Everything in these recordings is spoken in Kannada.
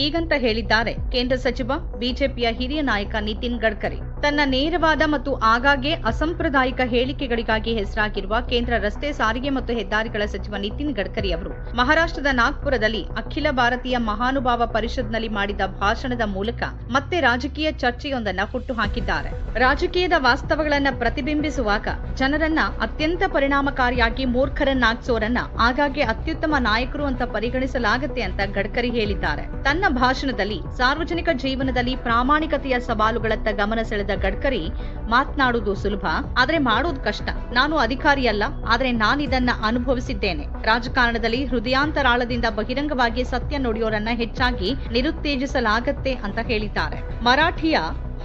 ಹೀಗಂತ ಹೇಳಿದ್ದಾರೆ. ಕೇಂದ್ರ ಸಚಿವ ಬಿಜೆಪಿಯ ಹಿರಿಯ ನಾಯಕ ನಿತಿನ್ ಗಡ್ಕರಿ. ತನ್ನ ನೇರವಾದ ಮತ್ತು ಆಗಾಗ್ಗೆ ಅಸಂಪ್ರದಾಯಿಕ ಹೇಳಿಕೆಗಳಿಗಾಗಿ ಹೆಸರಾಗಿರುವ ಕೇಂದ್ರ ರಸ್ತೆ ಸಾರಿಗೆ ಮತ್ತು ಹೆದ್ದಾರಿಗಳ ಸಚಿವ ನಿತಿನ್ ಗಡ್ಕರಿ ಅವರು ಮಹಾರಾಷ್ಟ್ರದ ನಾಗ್ಪುರದಲ್ಲಿ ಅಖಿಲ ಭಾರತೀಯ ಮಹಾನುಭಾವ ಪರಿಷತ್ನಲ್ಲಿ ಮಾಡಿದ ಭಾಷಣದ ಮೂಲಕ ಮತ್ತೆ ರಾಜಕೀಯ ಚರ್ಚೆಯೊಂದನ್ನ ಹುಟ್ಟುಹಾಕಿದ್ದಾರೆ. ರಾಜಕೀಯದ ವಾಸ್ತವಗಳನ್ನು ಪ್ರತಿಬಿಂಬಿಸುವಾಗ ಜನರನ್ನ ಅತ್ಯಂತ ಪರಿಣಾಮಕಾರಿಯಾಗಿ ಮೂರ್ಖರನ್ನಾಗಿಸೋರನ್ನ ಆಗಾಗ್ಗೆ ಅತ್ಯುತ್ತಮ ನಾಯಕರು ಅಂತ ಪರಿಗಣಿಸಲಾಗುತ್ತೆ ಅಂತ ಗಡ್ಕರಿ ಹೇಳಿದ್ದಾರೆ. ತನ್ನ ಭಾಷಣದಲ್ಲಿ ಸಾರ್ವಜನಿಕ ಜೀವನದಲ್ಲಿ ಪ್ರಾಮಾಣಿಕತೆಯ ಸವಾಲುಗಳತ್ತ ಗಮನ ಸೆಳೆದ ಗಡ್ಕರಿ ಮಾತನಾಡುವುದು ಸುಲಭ, ಆದ್ರೆ ಮಾಡೋದು ಕಷ್ಟ. ನಾನು ಅಧಿಕಾರಿಯಲ್ಲ, ಆದ್ರೆ ನಾನಿದನ್ನ ಅನುಭವಿಸಿದ್ದೇನೆ. ರಾಜಕಾರಣದಲ್ಲಿ ಹೃದಯಾಂತರಾಳದಿಂದ ಬಹಿರಂಗವಾಗಿ ಸತ್ಯ ನುಡಿಯೋರನ್ನ ಹೆಚ್ಚಾಗಿ ನಿರುತ್ತೇಜಿಸಲಾಗತ್ತೆ ಅಂತ ಹೇಳಿದ್ದಾರೆ. ಮರಾಠಿಯ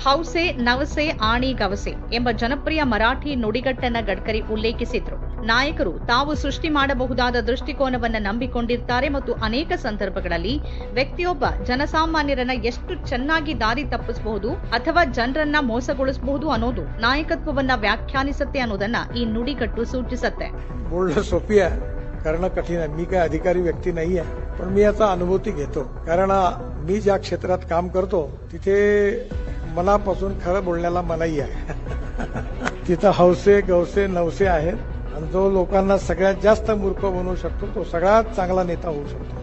ಹೌಸೆ ನವಸೆ ಆಣಿ ಗವಸೆ ಎಂಬ ಜನಪ್ರಿಯ ಮರಾಠಿ ನುಡಿಗಟ್ಟನ್ನ ಗಡ್ಕರಿ ಉಲ್ಲೇಖಿಸಿದ್ರು. ನಾಯಕರು ತಾವು ಸೃಷ್ಟಿ ಮಾಡಬಹುದಾದ ದೃಷ್ಟಿಕೋನವನ್ನ ನಂಬಿಕೊಂಡಿರ್ತಾರೆ ಮತ್ತು ಅನೇಕ ಸಂದರ್ಭಗಳಲ್ಲಿ ವ್ಯಕ್ತಿಯೊಬ್ಬ ಜನಸಾಮಾನ್ಯರನ್ನ ಎಷ್ಟು ಚೆನ್ನಾಗಿ ದಾರಿ ತಪ್ಪಿಸಬಹುದು ಅಥವಾ ಜನರನ್ನ ಮೋಸಗೊಳಿಸಬಹುದು ಅನ್ನೋದು ನಾಯಕತ್ವವನ್ನ ವ್ಯಾಖ್ಯಾನಿಸುತ್ತೆ ಅನ್ನೋದನ್ನ ಈ ನುಡಿಗಟ್ಟು ಸೂಚಿಸುತ್ತೆ बोलणं सोपी आहे करणं कठीण आहे मी काय अधिकारी व्यक्ती नाही आहे पण मी याचा अनुभूती घेतो कारण मी ज्या क्षेत्रात काम करतो तिथे मनापासून खरं बोलण्याला मनाई आहे तिथं हौसे गवसे नवसे आहेत आणि जो लोकांना सगळ्यात जास्त मूर्ख बनवू शकतो तो सगळ्यात चांगला नेता होऊ शकतो.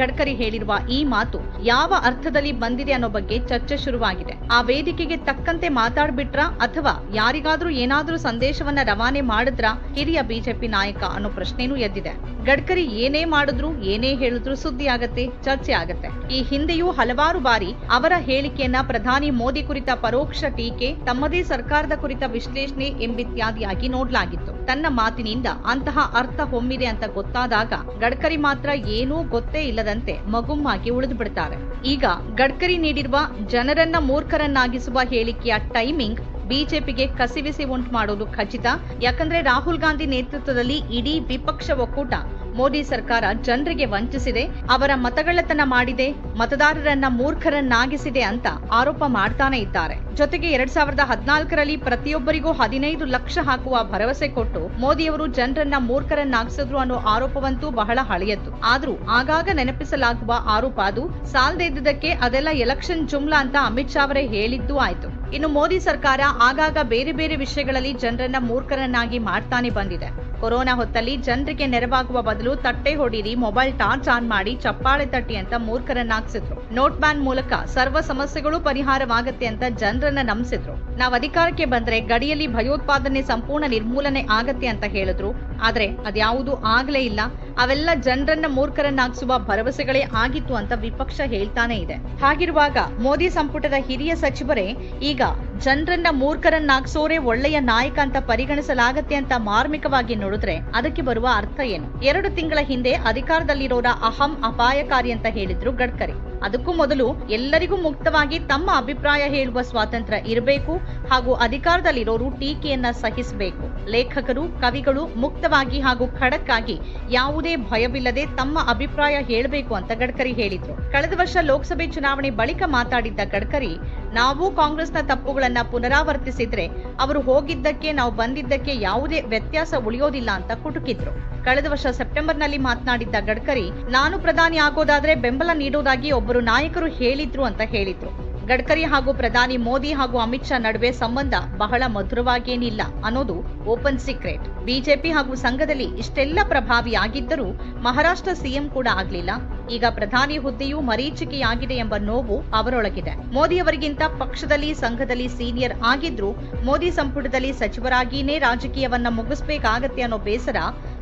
ಗಡ್ಕರಿ ಹೇಳಿರುವ ಈ ಮಾತು ಯಾವ ಅರ್ಥದಲ್ಲಿ ಬಂದಿದೆ ಅನ್ನೋ ಬಗ್ಗೆ ಚರ್ಚೆ ಶುರುವಾಗಿದೆ. ಆ ವೇದಿಕೆಗೆ ತಕ್ಕಂತೆ ಮಾತಾಡ್ಬಿಟ್ರ ಅಥವಾ ಯಾರಿಗಾದ್ರೂ ಏನಾದ್ರೂ ಸಂದೇಶವನ್ನ ರವಾನೆ ಮಾಡಿದ್ರ ಹಿರಿಯ ಬಿಜೆಪಿ ನಾಯಕ ಅನ್ನೋ ಪ್ರಶ್ನೆನೂ ಎದ್ದಿದೆ. ಗಡ್ಕರಿ ಏನೇ ಮಾಡಿದ್ರು, ಏನೇ ಹೇಳಿದ್ರು ಸುದ್ದಿ ಆಗತ್ತೆ, ಚರ್ಚೆ ಆಗತ್ತೆ. ಈ ಹಿಂದೆಯೂ ಹಲವಾರು ಬಾರಿ ಅವರ ಹೇಳಿಕೆಯನ್ನ ಪ್ರಧಾನಿ ಮೋದಿ ಕುರಿತ ಪರೋಕ್ಷ ಟೀಕೆ, ತಮ್ಮದೇ ಸರ್ಕಾರದ ಕುರಿತ ವಿಶ್ಲೇಷಣೆ ಎಂಬಿತ್ಯಾದಿಯಾಗಿ ನೋಡ್ಲಾಗಿತ್ತು. ತನ್ನ ಮಾತಿನಿಂದ ಅಂತಹ ಅರ್ಥ ಹೊಮ್ಮಿದೆ ಅಂತ ಗೊತ್ತಾದಾಗ ಗಡ್ಕರಿ ಮಾತ್ರ ಏನೂ ಗೊತ್ತೇ ಇಲ್ಲದಂತೆ ಮಗುಮ್ಮಾಗಿ ಉಳಿದು ಬಿಡ್ತಾರೆ ಈಗ ಗಡ್ಕರಿ ನೀಡಿರುವ ಜನರನ್ನ ಮೂರ್ಖರನ್ನಾಗಿಸುವ ಹೇಳಿಕೆಯ ಟೈಮಿಂಗ್ ಬಿಜೆಪಿಗೆ ಕಸಿವಿಸಿ ಉಂಟು ಮಾಡೋದು ಖಚಿತ. ಯಾಕಂದ್ರೆ ರಾಹುಲ್ ಗಾಂಧಿ ನೇತೃತ್ವದಲ್ಲಿ ಇಡೀ ವಿಪಕ್ಷ ಒಕ್ಕೂಟ ಮೋದಿ ಸರ್ಕಾರ ಜನರಿಗೆ ವಂಚಿಸಿದೆ, ಅವರ ಮತಗಳ್ಳತನ ಮಾಡಿದೆ, ಮತದಾರರನ್ನ ಮೂರ್ಖರನ್ನಾಗಿಸಿದೆ ಅಂತ ಆರೋಪ ಮಾಡ್ತಾನೆ ಇದ್ದಾರೆ. ಜೊತೆಗೆ ಎರಡ್ ಸಾವಿರದ ಹದಿನಾಲ್ಕರಲ್ಲಿ ಪ್ರತಿಯೊಬ್ಬರಿಗೂ ಹದಿನೈದು ಲಕ್ಷ ಹಾಕುವ ಭರವಸೆ ಕೊಟ್ಟು ಮೋದಿಯವರು ಜನರನ್ನ ಮೂರ್ಖರನ್ನಾಗಿಸಿದ್ರು ಅನ್ನೋ ಆರೋಪವಂತೂ ಬಹಳ ಹಳೆಯದ್ದು. ಆದ್ರೂ ಆಗಾಗ ನೆನಪಿಸಲಾಗುವ ಆರೋಪ ಅದು, ಸಾಲದೇ ಇದ್ದದಕ್ಕೆ ಅದೆಲ್ಲ ಎಲೆಕ್ಷನ್ ಜುಮ್ಲಾ ಅಂತ ಅಮಿತ್ ಶಾ ಅವರೇ ಹೇಳಿದ್ದು ಆಯ್ತು. ಇನ್ನು ಮೋದಿ ಸರ್ಕಾರ ಆಗಾಗ ಬೇರೆ ಬೇರೆ ವಿಷಯಗಳಲ್ಲಿ ಜನರನ್ನ ಮೂರ್ಖರನ್ನಾಗಿ ಮಾಡ್ತಾನೆ ಬಂದಿದೆ. ಕೊರೋನಾ ಹೊತ್ತಲ್ಲಿ ಜನರಿಗೆ ನೆರವಾಗುವ ಬದಲು ತಟ್ಟೆ ಹೊಡೀರಿ, ಮೊಬೈಲ್ ಟಾರ್ಚ್ ಆನ್ ಮಾಡಿ, ಚಪ್ಪಾಳೆ ತಟ್ಟಿ ಅಂತ ಮೂರ್ಖರನ್ನಾಗಿಸಿದ್ರು ನೋಟ್ ಬ್ಯಾನ್ ಮೂಲಕ ಸರ್ವ ಸಮಸ್ಯೆಗಳು ಪರಿಹಾರವಾಗತ್ತೆ ಅಂತ ಜನರನ್ನ ನಂಬಿಸಿದ್ರು. ನಾವು ಅಧಿಕಾರಕ್ಕೆ ಬಂದ್ರೆ ಗಡಿಯಲ್ಲಿ ಭಯೋತ್ಪಾದನೆ ಸಂಪೂರ್ಣ ನಿರ್ಮೂಲನೆ ಆಗತ್ತೆ ಅಂತ ಹೇಳಿದ್ರು. ಆದ್ರೆ ಅದ್ಯಾವುದೂ ಆಗ್ಲೇ ಇಲ್ಲ. ಅವೆಲ್ಲ ಜನರನ್ನ ಮೂರ್ಖರನ್ನಾಗಿಸುವ ಭರವಸೆಗಳೇ ಆಗಿತ್ತು ಅಂತ ವಿಪಕ್ಷ ಹೇಳ್ತಾನೆ ಇದೆ. ಹಾಗಿರುವಾಗ ಮೋದಿ ಸಂಪುಟದ ಹಿರಿಯ ಸಚಿವರೇ, ಈಗ ಜನರನ್ನ ಮೂರ್ಖರನ್ನಾಗ್ಸೋರೆ ಒಳ್ಳೆಯ ನಾಯಕ ಅಂತ ಪರಿಗಣಿಸಲಾಗತ್ತೆ ಅಂತ ಮಾರ್ಮಿಕವಾಗಿ ನೋಡಿದ್ರೆ ಅದಕ್ಕೆ ಬರುವ ಅರ್ಥ ಏನು? ಎರಡು ತಿಂಗಳ ಹಿಂದೆ ಅಧಿಕಾರದಲ್ಲಿರೋರ ಅಹಂ ಅಪಾಯಕಾರಿ ಅಂತ ಹೇಳಿದ್ರು ಗಡ್ಕರಿ. ಅದಕ್ಕೂ ಮೊದಲು ಎಲ್ಲರಿಗೂ ಮುಕ್ತವಾಗಿ ತಮ್ಮ ಅಭಿಪ್ರಾಯ ಹೇಳುವ ಸ್ವಾತಂತ್ರ್ಯ ಇರಬೇಕು ಹಾಗೂ ಅಧಿಕಾರದಲ್ಲಿರೋರು ಟೀಕೆಯನ್ನ ಸಹಿಸಬೇಕು. ಲೇಖಕರು, ಕವಿಗಳು ಮುಕ್ತವಾಗಿ ಹಾಗೂ ಖಡಕ್ಕಾಗಿ ಯಾವುದೇ ಭಯವಿಲ್ಲದೆ ತಮ್ಮ ಅಭಿಪ್ರಾಯ ಹೇಳಬೇಕು ಅಂತ ಗಡ್ಕರಿ ಹೇಳಿದ್ರು. ಕಳೆದ ವರ್ಷ ಲೋಕಸಭೆ ಚುನಾವಣೆ ಬಳಿಕ ಮಾತಾಡಿದ್ದ ಗಡ್ಕರಿ, ನಾವು ಕಾಂಗ್ರೆಸ್ನ ತಪ್ಪುಗಳನ್ನ ಪುನರಾವರ್ತಿಸಿದ್ರೆ ಅವರು ಹೋಗಿದ್ದಕ್ಕೆ, ನಾವು ಬಂದಿದ್ದಕ್ಕೆ ಯಾವುದೇ ವ್ಯತ್ಯಾಸ ಉಳಿಯೋದಿಲ್ಲ ಅಂತ ಕುಟುಕಿದ್ರು. ಕಳೆದ ವರ್ಷ ಸೆಪ್ಟೆಂಬರ್ನಲ್ಲಿ ಮಾತನಾಡಿದ್ದ ಗಡ್ಕರಿ, ನಾನು ಪ್ರಧಾನಿ ಆಗೋದಾದ್ರೆ ಬೆಂಬಲ ನೀಡೋದಾಗಿ ಒಬ್ಬರು ನಾಯಕರು ಹೇಳಿದ್ರು ಅಂತ ಹೇಳಿದ್ರು. ಗಡ್ಕರಿ ಹಾಗೂ ಪ್ರಧಾನಿ ಮೋದಿ ಹಾಗೂ ಅಮಿತ್ ಶಾ ನಡುವೆ ಸಂಬಂಧ ಬಹಳ ಮಧುರವಾಗೇನಿಲ್ಲ ಅನ್ನೋದು ಓಪನ್ ಸೀಕ್ರೆಟ್. ಬಿಜೆಪಿ ಹಾಗೂ ಸಂಘದಲ್ಲಿ ಇಷ್ಟೆಲ್ಲ ಪ್ರಭಾವಿಯಾಗಿದ್ದರೂ ಮಹಾರಾಷ್ಟ್ರ ಸಿಎಂ ಕೂಡ ಆಗ್ಲಿಲ್ಲ. ಈಗ ಪ್ರಧಾನಿ ಹುದ್ದೆಯೂ ಮರೀಚಿಕೆಯಾಗಿದೆ ಎಂಬ ನೋವು ಅವರೊಳಗಿದೆ. ಮೋದಿಯವರಿಗಿಂತ ಪಕ್ಷದಲ್ಲಿ, ಸಂಘದಲ್ಲಿ ಸೀನಿಯರ್ ಆಗಿದ್ರು ಮೋದಿ ಸಂಪುಟದಲ್ಲಿ ಸಚಿವರಾಗಿಯೇ ರಾಜಕೀಯವನ್ನ ಮುಗಿಸ್ಬೇಕಾಗತ್ತೆ ಅನ್ನೋ ಬೇಸರ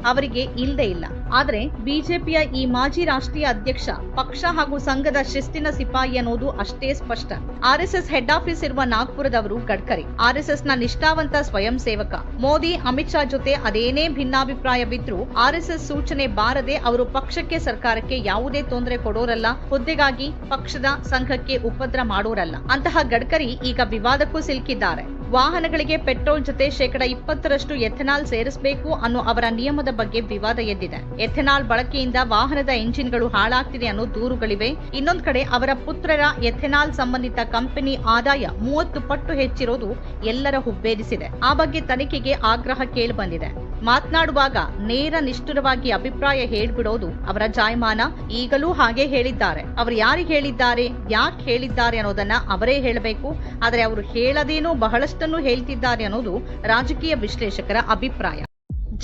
ಅವರಿಗೆ ಇಲ್ಲದೆ ಇಲ್ಲ. ಆದರೆ ಬಿಜೆಪಿಯ ಈ ಮಾಜಿ ರಾಷ್ಟ್ರೀಯ ಅಧ್ಯಕ್ಷ, ಪಕ್ಷ ಹಾಗೂ ಸಂಘದ ಶಿಸ್ತಿನ ಸಿಪಾಯಿ ಅನ್ನೋದು ಅಷ್ಟೇ ಸ್ಪಷ್ಟ. ಆರ್ಎಸ್ಎಸ್ ಹೆಡ್ ಆಫೀಸ್ ಇರುವ ನಾಗ್ಪುರದವರು ಗಡ್ಕರಿ. ಆರ್ಎಸ್ಎಸ್ನ ನಿಷ್ಠಾವಂತ ಸ್ವಯಂ ಸೇವಕ. ಮೋದಿ, ಅಮಿತ್ ಶಾ ಜೊತೆ ಅದೇನೇ ಭಿನ್ನಾಭಿಪ್ರಾಯವಿದ್ರೂ ಆರ್ಎಸ್ಎಸ್ ಸೂಚನೆ ಬಾರದೆ ಅವರು ಪಕ್ಷಕ್ಕೆ, ಸರ್ಕಾರಕ್ಕೆ ಯಾವುದೇ ತೊಂದರೆ ಕೊಡೋರಲ್ಲ ಹುದ್ದೆಗಾಗಿ ಪಕ್ಷದ ಸಂಘಕ್ಕೆ ಉಪದ್ರ ಮಾಡೋರಲ್ಲ. ಅಂತಹ ಗಡ್ಕರಿ ಈಗ ವಿವಾದಕ್ಕೂ ಸಿಲುಕಿದ್ದಾರೆ. ವಾಹನಗಳಿಗೆ ಪೆಟ್ರೋಲ್ ಜೊತೆ ಶೇಕಡ ಇಪ್ಪತ್ತರಷ್ಟು ಎಥೆನಾಲ್ ಸೇರಿಸಬೇಕು ಅನ್ನೋ ಅವರ ನಿಯಮದ ಬಗ್ಗೆ ವಿವಾದ ಎದ್ದಿದೆ. ಎಥೆನಾಲ್ ಬಳಕೆಯಿಂದ ವಾಹನದ ಎಂಜಿನ್ಗಳು ಹಾಳಾಗ್ತಿದೆ ಅನ್ನೋ ದೂರುಗಳಿವೆ. ಇನ್ನೊಂದು ಕಡೆ ಅವರ ಪುತ್ರರ ಎಥೆನಾಲ್ ಸಂಬಂಧಿತ ಕಂಪನಿ ಆದಾಯ ಮೂವತ್ತು ಪಟ್ಟು ಹೆಚ್ಚಿರೋದು ಎಲ್ಲರ ಹುಬ್ಬೇರಿಸಿದೆ. ಆ ಬಗ್ಗೆ ತನಿಖೆಗೆ ಆಗ್ರಹ ಕೇಳಿಬಂದಿದೆ. ಮಾತನಾಡುವಾಗ ನೇರ ನಿಷ್ಠುರವಾಗಿ ಅಭಿಪ್ರಾಯ ಹೇಳ್ಬಿಡೋದು ಅವರ ಜಾಯಮಾನ. ಈಗಲೂ ಹಾಗೆ ಹೇಳಿದ್ದಾರೆ. ಅವರು ಯಾರಿಗೆ ಹೇಳಿದ್ದಾರೆ, ಯಾಕೆ ಹೇಳಿದ್ದಾರೆ ಅನ್ನೋದನ್ನ ಅವರೇ ಹೇಳಬೇಕು. ಆದರೆ ಅವರು ಹೇಳದೇನೋ ಬಹಳಷ್ಟನ್ನು ಹೇಳ್ತಿದ್ದಾರೆ ಅನ್ನೋದು ರಾಜಕೀಯ ವಿಶ್ಲೇಷಕರ ಅಭಿಪ್ರಾಯ.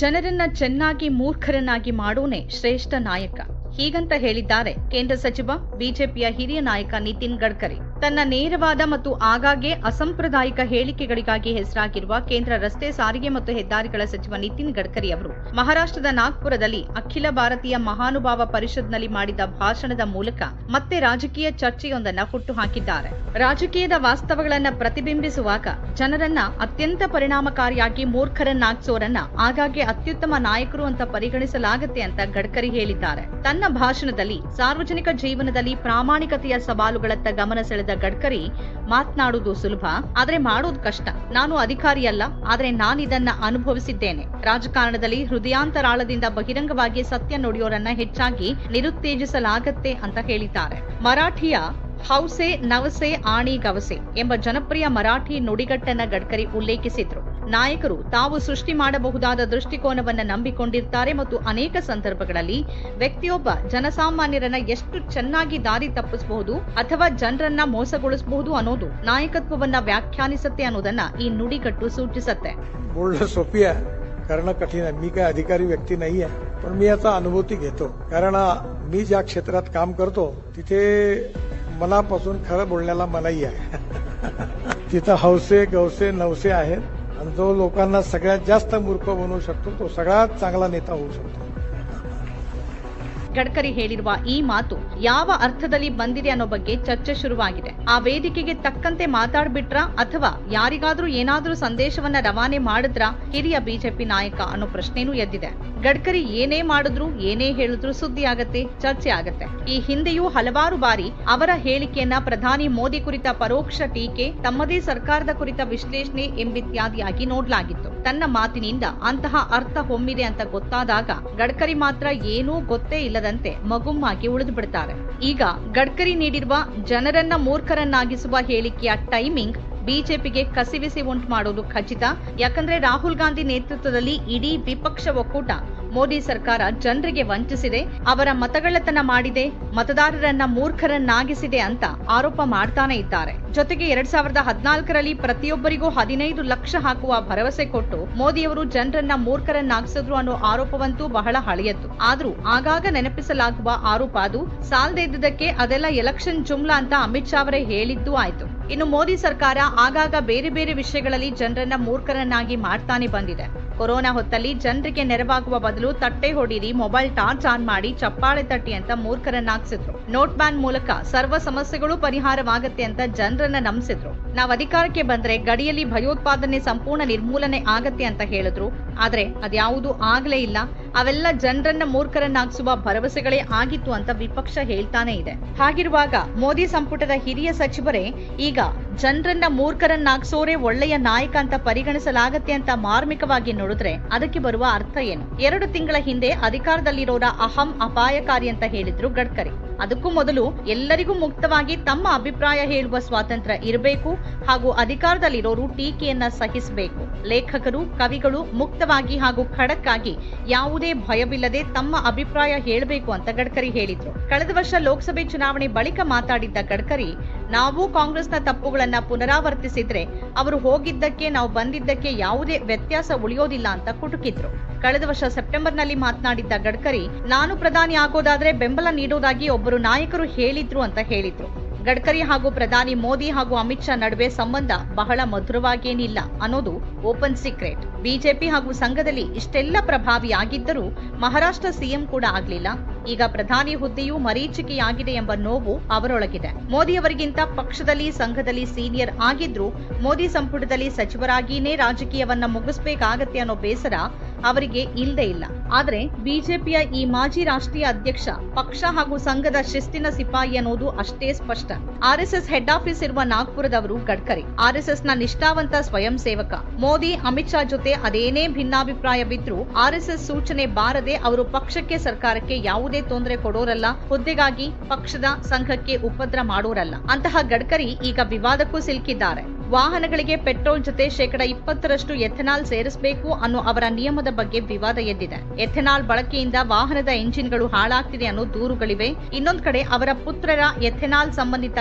ಜನರನ್ನ ಚೆನ್ನಾಗಿ ಮೂರ್ಖರನ್ನಾಗಿ ಮಾಡೋನೇ ಶ್ರೇಷ್ಠ ನಾಯಕ. ಹೀಗಂತ ಹೇಳಿದ್ದಾರೆ ಕೇಂದ್ರ ಸಚಿವ, ಬಿಜೆಪಿಯ ಹಿರಿಯ ನಾಯಕ ನಿತಿನ್ ಗಡ್ಕರಿ. ತನ್ನ ನೇರವಾದ ಮತ್ತು ಆಗಾಗ್ಗೆ ಅಸಂಪ್ರದಾಯಿಕ ಹೇಳಿಕೆಗಳಿಗಾಗಿ ಹೆಸರಾಗಿರುವ ಕೇಂದ್ರ ರಸ್ತೆ ಸಾರಿಗೆ ಮತ್ತು ಹೆದ್ದಾರಿಗಳ ಸಚಿವ ನಿತಿನ್ ಗಡ್ಕರಿ ಅವರು ಮಹಾರಾಷ್ಟ್ರದ ನಾಗ್ಪುರದಲ್ಲಿ ಅಖಿಲ ಭಾರತೀಯ ಮಹಾನುಭಾವ ಪರಿಷತ್ನಲ್ಲಿ ಮಾಡಿದ ಭಾಷಣದ ಮೂಲಕ ಮತ್ತೆ ರಾಜಕೀಯ ಚರ್ಚೆಯೊಂದನ್ನ ಹುಟ್ಟುಹಾಕಿದ್ದಾರೆ. ರಾಜಕೀಯದ ವಾಸ್ತವಗಳನ್ನು ಪ್ರತಿಬಿಂಬಿಸುವಾಗ ಜನರನ್ನ ಅತ್ಯಂತ ಪರಿಣಾಮಕಾರಿಯಾಗಿ ಮೂರ್ಖರನ್ನಾಗ್ಸೋರನ್ನ ಆಗಾಗ್ಗೆ ಅತ್ಯುತ್ತಮ ನಾಯಕರು ಅಂತ ಪರಿಗಣಿಸಲಾಗುತ್ತೆ ಅಂತ ಗಡ್ಕರಿ ಹೇಳಿದ್ದಾರೆ. ತನ್ನ ಭಾಷಣದಲ್ಲಿ ಸಾರ್ವಜನಿಕ ಜೀವನದಲ್ಲಿ ಪ್ರಾಮಾಣಿಕತೆಯ ಸವಾಲುಗಳತ್ತ ಗಮನ ಸೆಳೆದ ಗಡ್ಕರಿ ಮಾತನಾಡುವುದು ಸುಲಭ, ಆದ್ರೆ ಮಾಡೋದು ಕಷ್ಟ. ನಾನು ಅಧಿಕಾರಿಯಲ್ಲ, ಆದ್ರೆ ನಾನಿದನ್ನ ಅನುಭವಿಸಿದ್ದೇನೆ. ರಾಜಕಾರಣದಲ್ಲಿ ಹೃದಯಾಂತರಾಳದಿಂದ ಬಹಿರಂಗವಾಗಿ ಸತ್ಯ ನುಡಿಯೋರನ್ನ ಹೆಚ್ಚಾಗಿ ನಿರುತ್ತೇಜಿಸಲಾಗತ್ತೆ ಅಂತ ಹೇಳಿದ್ದಾರೆ. ಮರಾಠಿಯ ಹೌಸೆ ನವಸೆ ಆಣಿ ಗವಸೆ ಎಂಬ ಜನಪ್ರಿಯ ಮರಾಠಿ ನುಡಿಗಟ್ಟನ್ನ ಗಡ್ಕರಿ ಉಲ್ಲೇಖಿಸಿದ್ರು. ನಾಯಕರು ತಾವು ಸೃಷ್ಟಿ ಮಾಡಬಹುದಾದ ದೃಷ್ಟಿಕೋನವನ್ನ ನಂಬಿಕೊಂಡಿರ್ತಾರೆ ಮತ್ತು ಅನೇಕ ಸಂದರ್ಭಗಳಲ್ಲಿ ವ್ಯಕ್ತಿಯೊಬ್ಬ ಜನಸಾಮಾನ್ಯರನ್ನ ಎಷ್ಟು ಚೆನ್ನಾಗಿ ದಾರಿ ತಪ್ಪಿಸಬಹುದು ಅಥವಾ ಜನರನ್ನ ಮೋಸಗೊಳಿಸಬಹುದು ಅನ್ನೋದು ನಾಯಕತ್ವವನ್ನ ವ್ಯಾಖ್ಯಾನಿಸುತ್ತೆ ಅನ್ನೋದನ್ನ ಈ ನುಡಿಗಟ್ಟು ಸೂಚಿಸುತ್ತೆ बोलणं सोपी आहे करणं कठीण आहे मी काय अधिकारी व्यक्ती नाही आहे पण मी याचा अनुभूती घेतो कारण मी ज्या क्षेत्रात काम करतो तिथे मनापासून खरं बोलण्याला मनाई आहे तिथं हौसे गवसे नवसे आहेत आणि जो लोकांना सगळ्यात जास्त मूर्ख बनवू शकतो तो सगळ्यात चांगला नेता होऊ शकतो. ಗಡ್ಕರಿ ಹೇಳಿರುವ ಈ ಮಾತು ಯಾವ ಅರ್ಥದಲ್ಲಿ ಬಂದಿದೆ ಅನ್ನೋ ಬಗ್ಗೆ ಚರ್ಚೆ ಶುರುವಾಗಿದೆ. ಆ ವೇದಿಕೆಗೆ ತಕ್ಕಂತೆ ಮಾತಾಡ್ಬಿಟ್ರ ಅಥವಾ ಯಾರಿಗಾದ್ರೂ ಏನಾದ್ರೂ ಸಂದೇಶವನ್ನ ರವಾನೆ ಮಾಡಿದ್ರ ಹಿರಿಯ ಬಿಜೆಪಿ ನಾಯಕ ಅನ್ನೋ ಪ್ರಶ್ನೆನೂ ಎದ್ದಿದೆ. ಗಡ್ಕರಿ ಏನೇ ಮಾಡಿದ್ರು, ಏನೇ ಹೇಳಿದ್ರು ಸುದ್ದಿ ಆಗತ್ತೆ, ಚರ್ಚೆ ಆಗತ್ತೆ. ಈ ಹಿಂದೆಯೂ ಹಲವಾರು ಬಾರಿ ಅವರ ಹೇಳಿಕೆಯನ್ನ ಪ್ರಧಾನಿ ಮೋದಿ ಕುರಿತ ಪರೋಕ್ಷ ಟೀಕೆ, ತಮ್ಮದೇ ಸರ್ಕಾರದ ಕುರಿತ ವಿಶ್ಲೇಷಣೆ ಎಂಬಿತ್ಯಾದಿಯಾಗಿ ನೋಡ್ಲಾಗಿತ್ತು. ತನ್ನ ಮಾತಿನಿಂದ ಅಂತಹ ಅರ್ಥ ಹೊಮ್ಮಿದೆ ಅಂತ ಗೊತ್ತಾದಾಗ ಗಡ್ಕರಿ ಮಾತ್ರ ಏನೂ ಗೊತ್ತೇ ಇಲ್ಲದಂತೆ ಮಗುಮ್ಮಾಗಿ ಉಳಿದು ಬಿಡ್ತಾರೆ ಈಗ ಗಡ್ಕರಿ ನೀಡಿರುವ ಜನರನ್ನ ಮೂರ್ಖರನ್ನಾಗಿಸುವ ಹೇಳಿಕೆಯ ಟೈಮಿಂಗ್ ಬಿಜೆಪಿಗೆ ಕಸಿವಿಸಿ ಉಂಟು ಮಾಡೋದು ಖಚಿತ. ಯಾಕಂದ್ರೆ ರಾಹುಲ್ ಗಾಂಧಿ ನೇತೃತ್ವದಲ್ಲಿ ಇಡೀ ವಿಪಕ್ಷ ಒಕ್ಕೂಟ ಮೋದಿ ಸರ್ಕಾರ ಜನರಿಗೆ ವಂಚಿಸಿದೆ, ಅವರ ಮತಗಳ್ಳತನ ಮಾಡಿದೆ, ಮತದಾರರನ್ನ ಮೂರ್ಖರನ್ನಾಗಿಸಿದೆ ಅಂತ ಆರೋಪ ಮಾಡ್ತಾನೆ ಇದ್ದಾರೆ. ಜೊತೆಗೆ ಎರಡ್ ಸಾವಿರದ ಹದಿನಾಲ್ಕರಲ್ಲಿ ಪ್ರತಿಯೊಬ್ಬರಿಗೂ ಹದಿನೈದು ಲಕ್ಷ ಹಾಕುವ ಭರವಸೆ ಕೊಟ್ಟು ಮೋದಿಯವರು ಜನರನ್ನ ಮೂರ್ಖರನ್ನಾಗಿಸಿದ್ರು ಅನ್ನೋ ಆರೋಪವಂತೂ ಬಹಳ ಹಳೆಯದ್ದು. ಆದ್ರೂ ಆಗಾಗ ನೆನಪಿಸಲಾಗುವ ಆರೋಪ ಅದು, ಸಾಲದೇ ಇದ್ದದಕ್ಕೆ ಅದೆಲ್ಲ ಎಲೆಕ್ಷನ್ ಜುಮ್ಲಾ ಅಂತ ಅಮಿತ್ ಶಾ ಅವರೇ ಹೇಳಿದ್ದು ಆಯ್ತು. ಇನ್ನು ಮೋದಿ ಸರ್ಕಾರ ಆಗಾಗ ಬೇರೆ ಬೇರೆ ವಿಷಯಗಳಲ್ಲಿ ಜನರನ್ನ ಮೂರ್ಖರನ್ನಾಗಿ ಮಾಡ್ತಾನೆ ಬಂದಿದೆ. ಕೊರೋನಾ ಹೊತ್ತಲ್ಲಿ ಜನರಿಗೆ ನೆರವಾಗುವ ಬದಲು ತಟ್ಟೆ ಹೊಡೀರಿ, ಮೊಬೈಲ್ ಟಾರ್ಚ್ ಆನ್ ಮಾಡಿ, ಚಪ್ಪಾಳೆ ತಟ್ಟಿ ಅಂತ ಮೂರ್ಖರನ್ನಾಗಿಸಿದ್ರು. ನೋಟ್ ಬ್ಯಾನ್ ಮೂಲಕ ಸರ್ವ ಸಮಸ್ಯೆಗಳು ಪರಿಹಾರವಾಗತ್ತೆ ಅಂತ ಜನರನ್ನ ನಂಬಿಸಿದ್ರು. ನಾವು ಅಧಿಕಾರಕ್ಕೆ ಬಂದ್ರೆ ಗಡಿಯಲ್ಲಿ ಭಯೋತ್ಪಾದನೆ ಸಂಪೂರ್ಣ ನಿರ್ಮೂಲನೆ ಆಗತ್ತೆ ಅಂತ ಹೇಳಿದ್ರು. ಆದ್ರೆ ಅದ್ಯಾವುದೂ ಆಗ್ಲೇ ಇಲ್ಲ. ಅವೆಲ್ಲ ಜನರನ್ನ ಮೂರ್ಖರನ್ನಾಗಿಸುವ ಭರವಸೆಗಳೇ ಆಗಿತ್ತು ಅಂತ ವಿಪಕ್ಷ ಹೇಳ್ತಾನೆ ಇದೆ. ಹಾಗಿರುವಾಗ ಮೋದಿ ಸಂಪುಟದ ಹಿರಿಯ ಸಚಿವರೇ ಈಗ ಜನರನ್ನ ಮೂರ್ಖರನ್ನಾಗ್ಸೋರೆ ಒಳ್ಳೆಯ ನಾಯಕ ಅಂತ ಪರಿಗಣಿಸಲಾಗತ್ತೆ ಅಂತ ಮಾರ್ಮಿಕವಾಗಿ ನೋಡಿದ್ರೆ ಅದಕ್ಕೆ ಬರುವ ಅರ್ಥ ಏನು? ಎರಡು ತಿಂಗಳ ಹಿಂದೆ ಅಧಿಕಾರದಲ್ಲಿರೋರ ಅಹಂ ಅಪಾಯಕಾರಿ ಅಂತ ಹೇಳಿದ್ರು ಗಡ್ಕರಿ. ಅದಕ್ಕೂ ಮೊದಲು ಎಲ್ಲರಿಗೂ ಮುಕ್ತವಾಗಿ ತಮ್ಮ ಅಭಿಪ್ರಾಯ ಹೇಳುವ ಸ್ವಾತಂತ್ರ್ಯ ಇರಬೇಕು ಹಾಗೂ ಅಧಿಕಾರದಲ್ಲಿರೋರು ಟೀಕೆಯನ್ನ ಸಹಿಸಬೇಕು. ಲೇಖಕರು, ಕವಿಗಳು ಮುಕ್ತವಾಗಿ ಹಾಗೂ ಖಡಕ್ಕಾಗಿ ಯಾವುದೇ ಭಯವಿಲ್ಲದೆ ತಮ್ಮ ಅಭಿಪ್ರಾಯ ಹೇಳಬೇಕು ಅಂತ ಗಡ್ಕರಿ ಹೇಳಿದ್ರು. ಕಳೆದ ವರ್ಷ ಲೋಕಸಭೆ ಚುನಾವಣೆ ಬಳಿಕ ಮಾತಾಡಿದ್ದ ಗಡ್ಕರಿ, ನಾವು ಕಾಂಗ್ರೆಸ್ನ ತಪ್ಪುಗಳನ್ನ ಪುನರಾವರ್ತಿಸಿದ್ರೆ ಅವರು ಹೋಗಿದ್ದಕ್ಕೆ, ನಾವು ಬಂದಿದ್ದಕ್ಕೆ ಯಾವುದೇ ವ್ಯತ್ಯಾಸ ಉಳಿಯೋದಿಲ್ಲ ಅಂತ ಕುಟುಕಿದ್ರು. ಕಳೆದ ವರ್ಷ ಸೆಪ್ಟೆಂಬರ್ನಲ್ಲಿ ಮಾತನಾಡಿದ್ದ ಗಡ್ಕರಿ, ನಾನು ಪ್ರಧಾನಿ ಆಗೋದಾದ್ರೆ ಬೆಂಬಲ ನೀಡೋದಾಗಿ ಒಬ್ಬರು ನಾಯಕರು ಹೇಳಿದ್ರು ಅಂತ ಹೇಳಿದ್ರು. ಗಡ್ಕರಿ ಹಾಗೂ ಪ್ರಧಾನಿ ಮೋದಿ ಹಾಗೂ ಅಮಿತ್ ಶಾ ನಡುವೆ ಸಂಬಂಧ ಬಹಳ ಮಧುರವಾಗೇನಿಲ್ಲ ಅನ್ನೋದು ಓಪನ್ ಸೀಕ್ರೆಟ್. ಬಿಜೆಪಿ ಹಾಗೂ ಸಂಘದಲ್ಲಿ ಇಷ್ಟೆಲ್ಲ ಪ್ರಭಾವಿಯಾಗಿದ್ದರೂ ಮಹಾರಾಷ್ಟ್ರ ಸಿಎಂ ಕೂಡ ಆಗ್ಲಿಲ್ಲ. ಈಗ ಪ್ರಧಾನಿ ಹುದ್ದೆಯೂ ಮರೀಚಿಕೆಯಾಗಿದೆ ಎಂಬ ನೋವು ಅವರೊಳಗಿದೆ. ಮೋದಿ ಅವರಿಗಿಂತ ಪಕ್ಷದಲ್ಲಿ, ಸಂಘದಲ್ಲಿ ಸೀನಿಯರ್ ಆಗಿದ್ರು ಮೋದಿ ಸಂಪುಟದಲ್ಲಿ ಸಚಿವರಾಗಿಯೇ ರಾಜಕೀಯವನ್ನ ಮುಗಿಸ್ಬೇಕಾಗತ್ತೆ ಅನ್ನೋ ಬೇಸರ ಅವರಿಗೆ ಇಲ್ಲದೆ ಇಲ್ಲ. ಆದರೆ ಬಿಜೆಪಿಯ ಈ ಮಾಜಿ ರಾಷ್ಟ್ರೀಯ ಅಧ್ಯಕ್ಷ, ಪಕ್ಷ ಹಾಗೂ ಸಂಘದ ಶಿಸ್ತಿನ ಸಿಪಾಯಿ ಅನ್ನೋದು ಅಷ್ಟೇ ಸ್ಪಷ್ಟ. ಆರ್ಎಸ್ಎಸ್ ಹೆಡ್ ಆಫೀಸ್ ಇರುವ ನಾಗ್ಪುರದವರು ಗಡ್ಕರಿ. ಆರ್ಎಸ್ಎಸ್ನ ನಿಷ್ಠಾವಂತ ಸ್ವಯಂ ಸೇವಕ. ಮೋದಿ, ಅಮಿತ್ ಶಾ ಜೊತೆ ಅದೇನೇ ಭಿನ್ನಾಭಿಪ್ರಾಯವಿದ್ರೂ ಆರ್ಎಸ್ಎಸ್ ಸೂಚನೆ ಬಾರದೆ ಅವರು ಪಕ್ಷಕ್ಕೆ, ಸರ್ಕಾರಕ್ಕೆ ಯಾವುದೇ ತೊಂದರೆ ಕೊಡೋರಲ್ಲ. ಹುದ್ದೆಗಾಗಿ ಪಕ್ಷದ ಸಂಘಕ್ಕೆ ಉಪದ್ರ ಮಾಡೋರಲ್ಲ. ಅಂತಹ ಗಡ್ಕರಿ ಈಗ ವಿವಾದಕ್ಕೂ ಸಿಲುಕಿದ್ದಾರೆ. ವಾಹನಗಳಿಗೆ ಪೆಟ್ರೋಲ್ ಜೊತೆ ಶೇಕಡ ಇಪ್ಪತ್ತರಷ್ಟು ಎಥೆನಾಲ್ ಸೇರಿಸಬೇಕು ಅನ್ನೋ ಅವರ ನಿಯಮದ ಬಗ್ಗೆ ವಿವಾದ ಎದ್ದಿದೆ. ಎಥೆನಾಲ್ ಬಳಕೆಯಿಂದ ವಾಹನದ ಎಂಜಿನ್ಗಳು ಹಾಳಾಗ್ತಿದೆ ಅನ್ನೋ ದೂರುಗಳಿವೆ. ಇನ್ನೊಂದು ಕಡೆ ಅವರ ಪುತ್ರರ ಎಥೆನಾಲ್ ಸಂಬಂಧಿತ